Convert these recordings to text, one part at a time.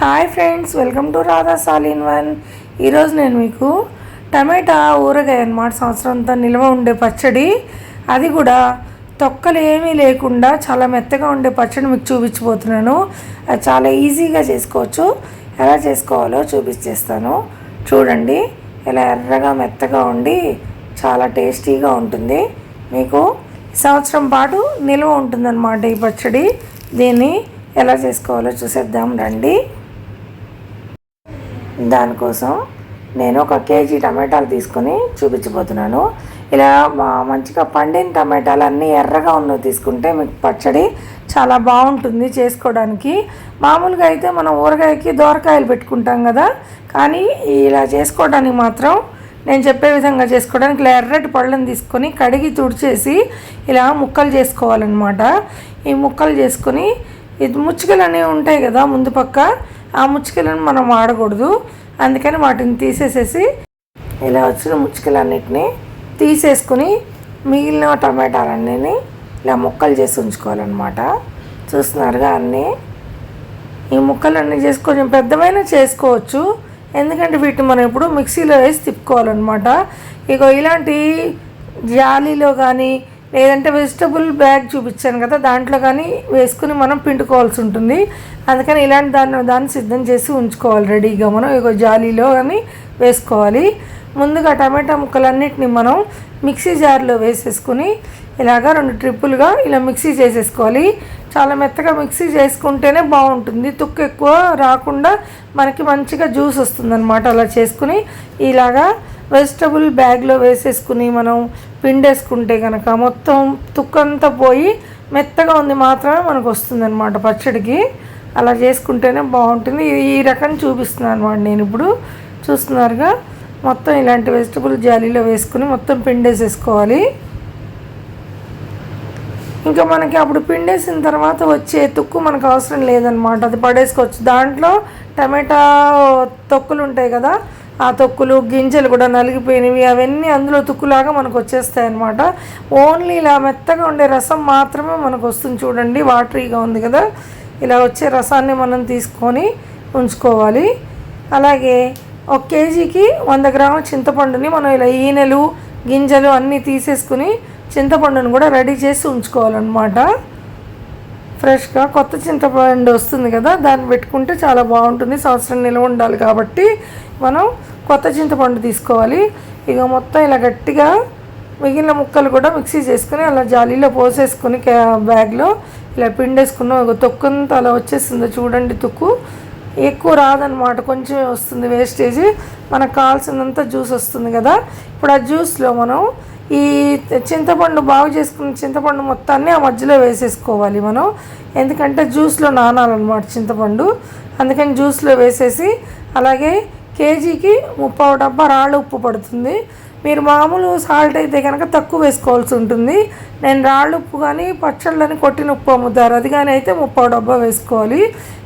Hi friends welcome to Radha సాలిన్ one. ఈరోజు నేను మీకు టమాటా ఊరగాయ అన్నమాట సంవత్సరం అంతా నిల్వ ఉండే పచ్చడి. అది కూడా తొక్కలు ఏమీ లేకుండా చాలా మెత్తగా ఉండే పచ్చడి మీకు చూపించబోతున్నాను. అది చాలా ఈజీగా చేసుకోవచ్చు. ఎలా చేసుకోవాలో చూపించేస్తాను. చూడండి ఇలా ఎర్రగా మెత్తగా ఉండి చాలా టేస్టీగా ఉంటుంది. మీకు సంవత్సరం పాటు నిల్వ ఉంటుందన్నమాట ఈ పచ్చడి. దీన్ని ఎలా చేసుకోవాలో చూసేద్దాం రండి. దానికోసం నేను ఒక కేజీ టమాటాలు తీసుకొని చూపించబోతున్నాను. ఇలా మంచిగా పండిన టమాటాలు అన్నీ ఎర్రగా ఉన్నవి తీసుకుంటే మీకు పచ్చడి చాలా బాగుంటుంది చేసుకోవడానికి. మామూలుగా అయితే మనం ఊరగాయకి దోరకాయలు పెట్టుకుంటాం కదా కానీ ఇలా చేసుకోవడానికి మాత్రం నేను చెప్పే విధంగా చేసుకోవడానికి ఇలా ఎర్రటి పళ్ళని తీసుకొని కడిగి తుడిచేసి ఇలా ముక్కలు చేసుకోవాలన్నమాట. ఈ ముక్కలు చేసుకొని ఇది ముచ్చుకలు అనేవి ఉంటాయి కదా ముందు పక్క ఆ ముచ్చుకలను మనం వాడకూడదు అందుకని వాటిని తీసేసేసి ఇలా వచ్చిన ముచ్చుకలన్నిటిని తీసేసుకుని మిగిలిన టమాటాలన్నీ ఇలా ముక్కలు చేసి ఉంచుకోవాలన్నమాట. చూస్తున్నారుగా అన్నీ? ఈ ముక్కలు అన్నీ చేసి కొంచెం పెద్దవైనా చేసుకోవచ్చు. ఎందుకంటే వీటిని మనం ఇప్పుడు మిక్సీలో వేసి తిప్పుకోవాలన్నమాట. ఇగో ఇలాంటి జాలీలో కానీ లేదంటే వెజిటబుల్ బ్యాగ్ చూపించాను కదా దాంట్లో కానీ వేసుకుని మనం పిండుకోవాల్సి ఉంటుంది. అందుకని ఇలాంటి దాన్ని దాన్ని సిద్ధం చేసి ఉంచుకోవాలి రెడీగా మనం. ఇగో జాలీలో కానీ వేసుకోవాలి. ముందుగా టమాటా ముక్కలన్నిటిని మనం మిక్సీ జార్లో వేసేసుకుని ఇలాగా రెండు ట్రిప్పులుగా ఇలా మిక్సీ చేసేసుకోవాలి. చాలా మెత్తగా మిక్సీ చేసుకుంటేనే బాగుంటుంది. తుక్కు ఎక్కువ రాకుండా మనకి మంచిగా జ్యూస్ వస్తుందన్నమాట. అలా చేసుకుని ఇలాగా వెజిటబుల్ బ్యాగ్లో వేసేసుకుని మనం పిండేసుకుంటే కనుక మొత్తం తుక్కంతా పోయి మెత్తగా ఉంది మాత్రమే మనకు వస్తుందన్నమాట పచ్చడికి. అలా చేసుకుంటేనే బాగుంటుంది. ఈ- ఈ రకం చూపిస్తున్నాను అనమాట నేను ఇప్పుడు. చూస్తున్నారుగా? మొత్తం ఇలాంటి వెజిటబుల్ జాలీలో వేసుకుని మొత్తం పిండేసేసుకోవాలి. ఇంకా మనకి అప్పుడు పిండేసిన తర్వాత వచ్చే తుక్కు మనకు అవసరం లేదనమాట అది పడేసుకోవచ్చు. దాంట్లో టమాటా తొక్కులు ఉంటాయి కదా ఆ తొక్కులు గింజలు కూడా నలిగిపోయినవి అవన్నీ అందులో తుక్కులాగా మనకు వచ్చేస్తాయి అనమాట ఓన్లీ ఇలా మెత్తగా ఉండే రసం మాత్రమే మనకు వస్తుంది చూడండి వాటరీగా ఉంది కదా. ఇలా వచ్చే రసాన్ని మనం తీసుకొని ఉంచుకోవాలి. అలాగే ఒక కేజీకి వంద గ్రాముల చింతపండుని మనం ఇలా ఈనెలు గింజలు అన్నీ తీసేసుకుని చింతపండును కూడా రెడీ చేసి ఉంచుకోవాలన్నమాట. ఫ్రెష్గా కొత్త చింతపండు వస్తుంది కదా దాన్ని పెట్టుకుంటే చాలా బాగుంటుంది. సంవత్సరం నిల్వ ఉండాలి కాబట్టి మనం కొత్త చింతపండు తీసుకోవాలి. ఇక మొత్తం ఇలా గట్టిగా మిగిలిన ముక్కలు కూడా మిక్సీ చేసుకుని అలా జాలీలో పోసేసుకుని క్యా- బ్యాగ్లో ఇలా పిండేసుకున్నాం. ఒక తొక్కంతా అలా వచ్చేస్తుందో చూడండి తొక్కు. ఎక్కువ రాదనమాట కొంచెమే వస్తుంది వేస్టేజ్. మనకు కావాల్సినంత జ్యూస్ వస్తుంది కదా. ఇప్పుడు ఆ జ్యూస్లో మనం ఈ చింతపండు బాగు చేసుకున్న చింతపండు మొత్తాన్ని ఆ మధ్యలో వేసేసుకోవాలి మనం. ఎందుకంటే జ్యూస్లో నానాలన్నమాట చింతపండు. అందుకని జ్యూస్లో వేసేసి అలాగే కేజీకి ముప్పావు డబ్బా రాళ్ళు ఉప్పు పడుతుంది. మీరు మామూలు సాల్ట్ అయితే కనుక తక్కువ వేసుకోవాల్సి ఉంటుంది. నేను రాళ్ళు ఉప్పు కానీ పచ్చళ్ళని కొట్టిన ఉప్పు అమ్ముతారు. అది కానీ అయితే ముప్పావు డబ్బా వేసుకోవాలి.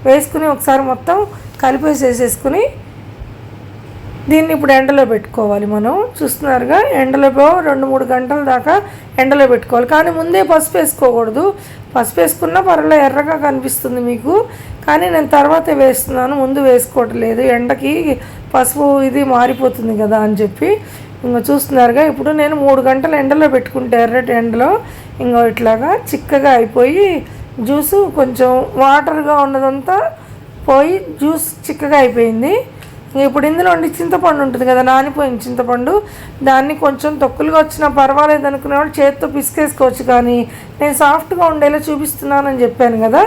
వేసుకుని ఒకసారి మొత్తం కలిపేసేసేసుకుని దీన్ని ఇప్పుడు ఎండలో పెట్టుకోవాలి మనం. చూస్తున్నారుగా ఎండలో పో- రెండు మూడు గంటల దాకా ఎండలో పెట్టుకోవాలి. కానీ ముందే పసుపు వేసుకోకూడదు. పసుపు వేసుకున్నా పర్వాలేదు ఎర్రగా కనిపిస్తుంది మీకు. కానీ నేను తర్వాత వేస్తున్నాను ముందు వేసుకోవట్లేదు ఎండకి పసుపు ఇది మారిపోతుంది కదా అని చెప్పి. ఇంకా చూస్తున్నారుగా ఇప్పుడు నేను మూడు గంటలు ఎండలో పెట్టుకుంటే ఎర్రటి ఎండలో ఇంకా ఇట్లాగా చిక్కగా అయిపోయి జ్యూసు కొంచెం వాటర్గా ఉన్నదంతా పోయి జ్యూస్ చిక్కగా అయిపోయింది. ఇప్పుడు ఇందులో ఉండి చింతపండు ఉంటుంది కదా నానిపోయిన చింతపండు దాన్ని కొంచెం తొక్కులుగా వచ్చినా పర్వాలేదు అనుకునే వాళ్ళు చేతితో పిసికేసుకోవచ్చు కానీ నేను సాఫ్ట్గా ఉండేలా చూపిస్తున్నానని చెప్పాను కదా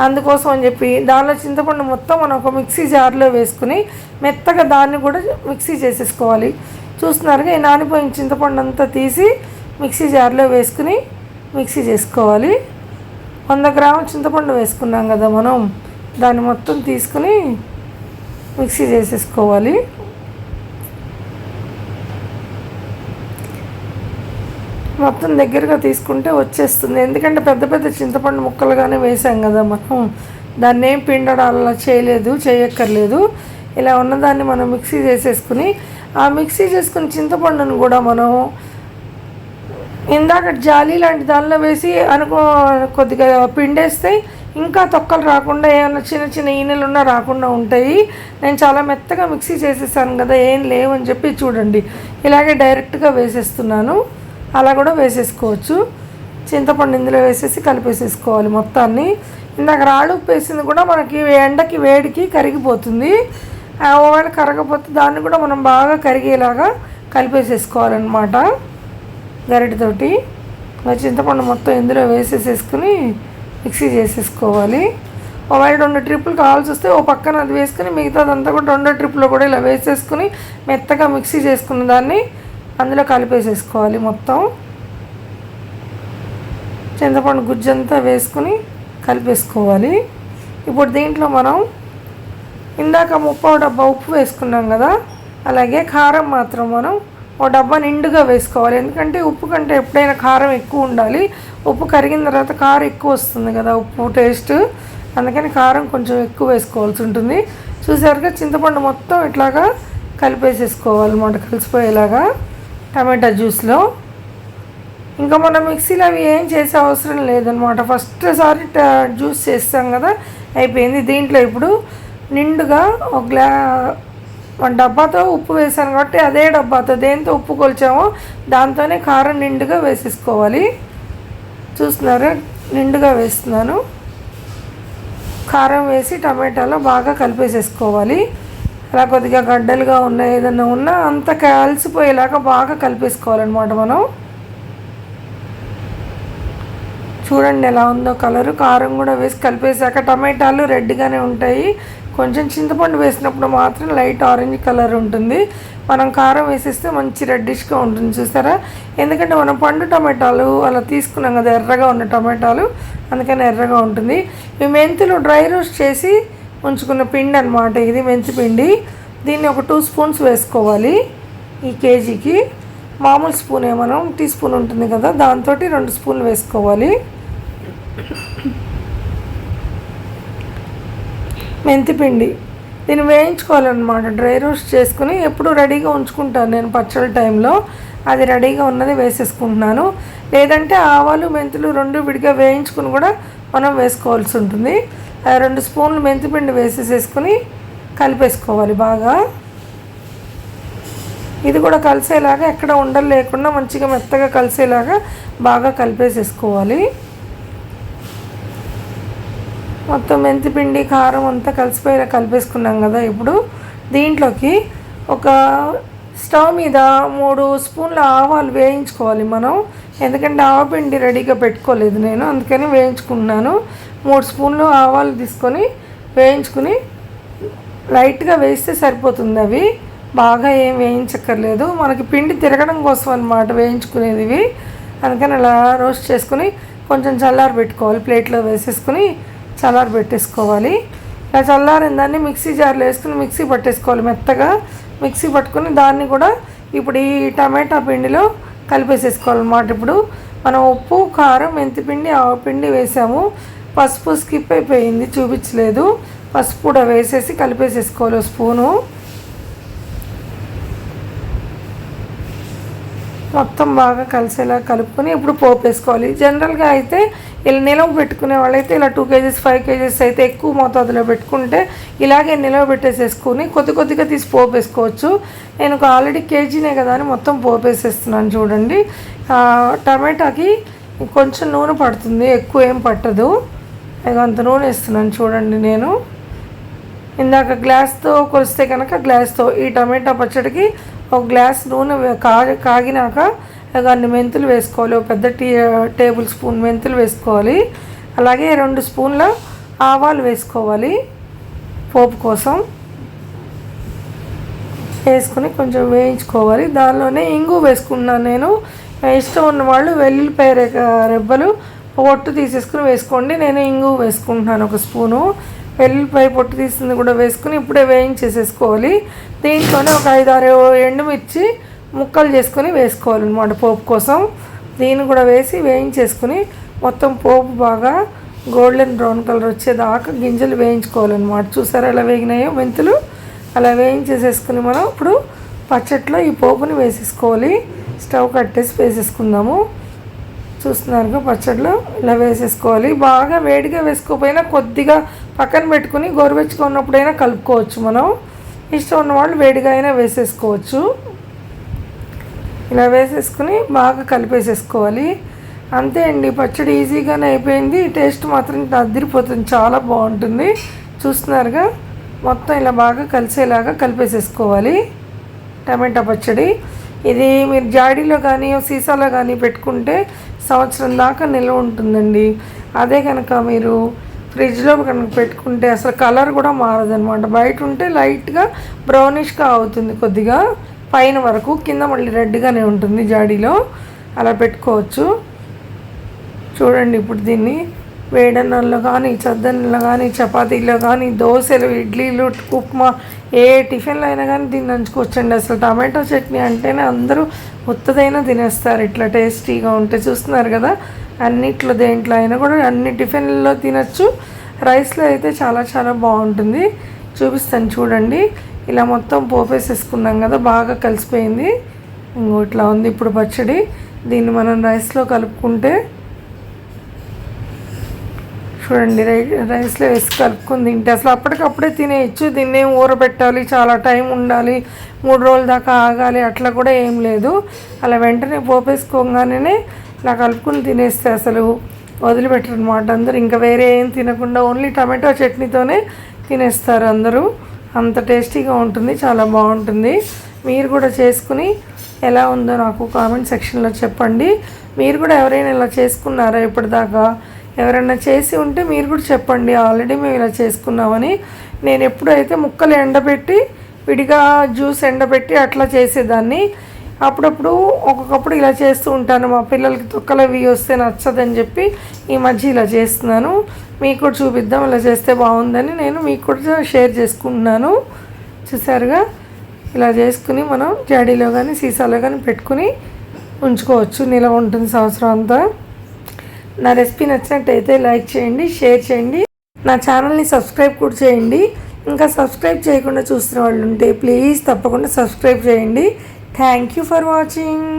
అందుకోసం అని చెప్పి దానిలో చింతపండు మొత్తం మనం ఒక మిక్సీ జార్లో వేసుకుని మెత్తగా దాన్ని కూడా మిక్సీ చేసేసుకోవాలి. చూస్తున్నారుగా ఈ నానిపోయిన చింతపండు అంతా తీసి మిక్సీ జార్లో వేసుకుని మిక్సీ చేసుకోవాలి. వంద గ్రాముల చింతపండు వేసుకున్నాం కదా మనం దాన్ని మొత్తం తీసుకుని మిక్సీ చేసేసుకోవాలి. మొత్తం దగ్గరగా తీసుకుంటే వచ్చేస్తుంది. ఎందుకంటే పెద్ద పెద్ద చింతపండు ముక్కలుగానే వేసాం కదా మనం. దాన్ని ఏం పిండడాలా చేయలేదు చేయక్కర్లేదు. ఇలా ఉన్నదాన్ని మనం మిక్సీ చేసేసుకుని ఆ మిక్సీ చేసుకుని చింతపండును కూడా మనం ఇందాక జాలి లాంటి దానిలో వేసి అనుకో కొద్దిగా పిండేస్తే ఇంకా తొక్కలు రాకుండా ఏమైనా చిన్న చిన్న ఈనెలు ఉన్నా రాకుండా ఉంటాయి. నేను చాలా మెత్తగా మిక్సీ చేసేసాను కదా ఏం లేవని చెప్పి చూడండి. ఇలాగే డైరెక్ట్గా వేసేస్తున్నాను. అలా కూడా వేసేసుకోవచ్చు. చింతపండు ఇందులో వేసేసి కలిపేసేసుకోవాలి మొత్తాన్ని. ఇందాక రాళ్ళు ఉప్పేసింది కూడా మనకి ఎండకి వేడికి కరిగిపోతుంది. ఆ ఒకవేళ కరగపోతే దాన్ని కూడా మనం బాగా కరిగేలాగా కలిపేసేసుకోవాలన్నమాట. గరిటతోటి. చింతపండు మొత్తం ఇందులో వేసేసేసుకుని మిక్సీ చేసేసుకోవాలి. ఒకవేళ రెండు ట్రిప్పులు కావాల్సి వస్తే ఓ పక్కన అది వేసుకుని మిగతాదంతా కూడా రెండో ట్రిప్లో కూడా ఇలా వేసేసుకుని మెత్తగా మిక్సీ చేసుకున్న దాన్ని అందులో కలిపేసేసుకోవాలి మొత్తం. చింతపండు గుజ్జంతా వేసుకుని కలిపేసుకోవాలి. ఇప్పుడు దీంట్లో మనం ఇందాక ముప్పావు డబ్బా ఉప్పు వేసుకున్నాం కదా అలాగే కారం మాత్రం మనం ఓ డబ్బా నిండుగా వేసుకోవాలి. ఎందుకంటే ఉప్పు కంటే ఎప్పుడైనా కారం ఎక్కువ ఉండాలి. ఉప్పు కరిగిన తర్వాత కారం ఎక్కువ వస్తుంది కదా ఉప్పు టేస్ట్. అందుకని కారం కొంచెం ఎక్కువ వేసుకోవాల్సి ఉంటుంది. చూసారుగా చింతపండు మొత్తం ఇట్లాగా కలిపేసేసుకోవాలన్నమాట కలిసిపోయేలాగా టమాటా జ్యూస్లో. ఇంకా మనం మిక్సీలో అవి ఏం చేసే అవసరం లేదనమాట ఫస్ట్ సారి జ్యూస్ చేస్తాం కదా అయిపోయింది. దీంట్లో ఇప్పుడు నిండుగా ఒక గ్లా డబ్బాతో ఉప్పు వేసాను కాబట్టి అదే డబ్బాతో దేంతో ఉప్పు కొలిచామో దాంతోనే కారం నిండుగా వేసేసుకోవాలి. చూస్తున్నారా? నిండుగా వేస్తున్నాను. కారం వేసి టమాటాలో బాగా కలిపేసేసుకోవాలి. అలా కొద్దిగా గడ్డలుగా ఉన్న ఏదన్నా ఉన్నా అంత కలిసిపోయేలాగా బాగా కలిపేసుకోవాలన్నమాట మనం. చూడండి ఎలా ఉందో కలరు. కారం కూడా వేసి కలిపేసాక టమాటాలు రెడ్గానే ఉంటాయి. కొంచెం చింతపండు వేసినప్పుడు మాత్రం లైట్ ఆరెంజ్ కలర్ ఉంటుంది. మనం కారం వేసేస్తే మంచి రెడ్డిష్గా ఉంటుంది చూసారా? ఎందుకంటే మనం పండు టమాటాలు అలా తీసుకున్నాం కదా ఎర్రగా ఉన్న టమాటాలు అందుకని ఎర్రగా ఉంటుంది. ఈ మెంతులు డ్రై రోస్ట్ చేసి ఉంచుకున్న పిండి అనమాట ఇది మెంతి పిండి. దీన్ని ఒక టూ స్పూన్స్ వేసుకోవాలి ఈ కేజీకి. మామూలు స్పూనే మనం టీ స్పూన్ ఉంటుంది కదా దాంతో రెండు స్పూన్లు వేసుకోవాలి. మెంతిపిండి. దీన్ని వేయించుకోవాలన్నమాట. డ్రై రోస్ట్ చేసుకుని ఎప్పుడు రెడీగా ఉంచుకుంటాను నేను పచ్చడి టైంలో. అది రెడీగా ఉన్నది వేసేసుకుంటున్నాను. లేదంటే ఆవాలు మెంతులు రెండు విడిగా వేయించుకుని కూడా మనం వేసుకోవాల్సి ఉంటుంది. ఆ రెండు స్పూన్లు మెంతిపిండి వేసేసేసుకుని కలిపేసుకోవాలి బాగా. ఇది కూడా కలిసేలాగా ఎక్కడ ఉండలు లేకుండా మంచిగా మెత్తగా కలిసేలాగా బాగా కలిపేసేసుకోవాలి. మొత్తం మెంతిపిండి కారం అంతా కలిసిపోయేలా కలిపేసుకున్నాం కదా ఇప్పుడు. దీంట్లోకి ఒక స్టవ్ మీద మూడు స్పూన్ల ఆవాలు వేయించుకోవాలి మనం. ఎందుకంటే ఆవపిండి రెడీగా పెట్టుకోలేదు నేను అందుకని వేయించుకున్నాను. మూడు స్పూన్లు ఆవాలు తీసుకొని వేయించుకుని లైట్గా వేస్తే సరిపోతుంది అవి. బాగా ఏం వేయించక్కర్లేదు. మనకి పిండి తిరగడం కోసం అనమాట వేయించుకునేది అందుకని అలా రోస్ట్ చేసుకుని కొంచెం చల్లారి పెట్టుకోవాలి ప్లేట్లో వేసేసుకుని చల్లారి పెట్టేసుకోవాలి. ఇలా చల్లారిన దాన్ని మిక్సీ జార్లో వేసుకుని మిక్సీ పట్టేసుకోవాలి మెత్తగా. మిక్సీ పట్టుకుని దాన్ని కూడా ఇప్పుడు ఈ టమాటా పిండిలో కలిపేసేసుకోవాలన్నమాట ఇప్పుడు. మనం ఉప్పు కారం మెంతిపిండి ఆవపిండి వేసాము. పసుపు స్కిప్ అయిపోయింది చూపించలేదు. పసుపు కూడా వేసేసి కలిపేసేసుకోవాలి స్పూను. మొత్తం బాగా కలిసేలా కలుపుకొని ఇప్పుడు పోపు వేసుకోవాలి జనరల్గా అయితే ఇలా నిలవ పెట్టుకునే వాళ్ళైతే ఇలా టూ కేజీస్ ఫైవ్ కేజీస్ అయితే ఎక్కువ మోతాదులో పెట్టుకుంటే ఇలాగే నిలవ పెట్టేసేసుకుని కొద్ది కొద్దిగా తీసి పోపు వేసుకోవచ్చు నేను ఒక ఆల్రెడీ కేజీనే కదా అని మొత్తం పోపు వేసేస్తున్నాను చూడండి టమాటాకి కొంచెం నూనె పడుతుంది ఎక్కువ ఏం పట్టదు. అంత నూనె వేస్తున్నాను చూడండి నేను. ఇందాక గ్లాస్తో కొలిస్తే కనుక గ్లాస్తో ఈ టమాటా పచ్చడికి ఒక గ్లాస్ నూనె కాగినాక కొన్ని అన్ని మెంతులు వేసుకోవాలి. ఒక పెద్ద టీ టేబుల్ స్పూన్ మెంతులు వేసుకోవాలి. అలాగే రెండు స్పూన్ల ఆవాలు వేసుకోవాలి పోపు కోసం. వేసుకుని కొంచెం వేయించుకోవాలి. దానిలోనే ఇంగు వేసుకున్నాను నేను. ఇష్టం ఉన్న వాళ్ళు వెల్లుల్లిపాయ రెబ్బలు పొట్టు తీసేసుకుని వేసుకోండి. నేను ఇంగు వేసుకుంటున్నాను ఒక స్పూను. వెల్లుల్లిపాయ పొట్టు తీసింది కూడా వేసుకుని ఇప్పుడే వేయించేసేసుకోవాలి. దీంట్లోనే ఒక ఐదు ఆరు ఎండుమిర్చి ముక్కలు చేసుకొని వేసుకోవాలన్నమాట పోపు కోసం. దీన్ని కూడా వేసి వేయించేసుకుని మొత్తం పోపు బాగా గోల్డెన్ బ్రౌన్ కలర్ వచ్చేదాకా గింజలు వేయించుకోవాలన్నమాట చూసారా ఎలా వేగినాయో మెంతులు? అలా వేయించేసేసుకుని మనం ఇప్పుడు పచ్చట్లో ఈ పోపుని వేసేసుకోవాలి. స్టవ్ కట్టేసి వేసేసుకుందాము. చూస్తున్నారుగా పచ్చడిలో ఇలా వేసేసుకోవాలి. బాగా వేడిగా వేసుకోకపోయినా కొద్దిగా పక్కన పెట్టుకుని గోరువెచ్చుగా ఉన్నప్పుడైనా కలుపుకోవచ్చు మనం. ఇష్టం ఉన్న వాళ్ళు వేడిగా అయినా వేసేసుకోవచ్చు. ఇలా వేసేసుకుని బాగా కలిపేసేసుకోవాలి. అంతే అండి పచ్చడి ఈజీగానే అయిపోయింది. టేస్ట్ మాత్రం అదిరిపోతుంది చాలా బాగుంటుంది. చూస్తున్నారుగా మొత్తం ఇలా బాగా కలిసేలాగా కలిపేసేసుకోవాలి. టమాటా పచ్చడి. ఇది మీరు జాడీలో కానీ సీసాలో కానీ పెట్టుకుంటే సంవత్సరం దాకా నిల్వ ఉంటుందండి. అదే కనుక మీరు ఫ్రిడ్జ్లో కనుక పెట్టుకుంటే అసలు కలర్ కూడా మారదనమాట బయట ఉంటే లైట్గా బ్రౌనిష్గా అవుతుంది కొద్దిగా. పైన వరకు కింద మళ్ళీ రెడ్గానే ఉంటుంది జాడీలో. అలా పెట్టుకోవచ్చు. చూడండి ఇప్పుడు దీన్ని వేడన్నంలో కానీ చద్దన్నంలో కానీ చపాతీలో కానీ దోశలు ఇడ్లీలు ఉప్మా ఏ టిఫిన్లో అయినా కానీ దీన్ని నంచుకోవచ్చండి. అసలు టమాటో చట్నీ అంటేనే అందరూ ఉత్తదైనా తినేస్తారు. ఇట్లా టేస్టీగా ఉంటే చూస్తున్నారు కదా. అన్నిట్లో దేంట్లో అయినా కూడా అన్ని టిఫిన్లలో తినచ్చు. రైస్లో అయితే చాలా చాలా బాగుంటుంది. చూపిస్తాను చూడండి. ఇలా మొత్తం పోపేసేసుకున్నాం కదా బాగా కలిసిపోయింది. ఇంకో ఇట్లా ఉంది ఇప్పుడు పచ్చడి. దీన్ని మనం రైస్లో కలుపుకుంటే చూడండి రై రైస్లో వేసి కలుపుకొని తింటే అసలు అప్పటికప్పుడే తినేయచ్చు. దీన్ని ఏం ఊరబెట్టాలి చాలా టైం ఉండాలి మూడు రోజుల దాకా ఆగాలి అట్లా కూడా ఏం లేదు. అలా వెంటనే పోపేసుకోగానే ఇలా కలుపుకుని తినేస్తే అసలు వదిలిపెట్టరు అనమాట అందరూ. ఇంకా వేరే ఏం తినకుండా ఓన్లీ టమాటో చట్నీతోనే తినేస్తారు అందరూ. అంత టేస్టీగా ఉంటుంది చాలా బాగుంటుంది. మీరు కూడా చేసుకుని ఎలా ఉందో నాకు కామెంట్ సెక్షన్లో చెప్పండి. మీరు కూడా ఎవరైనా ఇలా చేసుకున్నారా ఇప్పటిదాకా? ఎవరైనా చేసి ఉంటే మీరు కూడా చెప్పండి. ఆల్రెడీ మేము ఇలా చేసుకున్నామని. నేను ఎప్పుడైతే ముక్కలు ఎండబెట్టి విడిగా జ్యూస్ ఎండబెట్టి అట్లా చేసేదాన్ని. అప్పుడప్పుడు ఒక్కొక్కప్పుడు ఇలా చేస్తూ ఉంటాను. మా పిల్లలకి తొక్కలు అవి వస్తే నచ్చదని చెప్పి ఈ మధ్య ఇలా చేస్తున్నాను. మీకు కూడా చూపిద్దాం ఇలా చేస్తే బాగుందని నేను మీకు కూడా షేర్ చేసుకుంటున్నాను. చూసారుగా? ఇలా చేసుకుని మనం జాడీలో కానీ సీసాలో కానీ పెట్టుకుని ఉంచుకోవచ్చు నిలవ ఉంటుంది సంవత్సరం అంతా. నా రెసిపీ నచ్చినట్టయితే లైక్ చేయండి షేర్ చేయండి. నా ఛానల్ని సబ్స్క్రైబ్ కూడా చేయండి. ఇంకా సబ్స్క్రైబ్ చేయకుండా చూస్తున్న వాళ్ళు ఉంటే ప్లీజ్ తప్పకుండా సబ్స్క్రైబ్ చేయండి. Thank you for watching.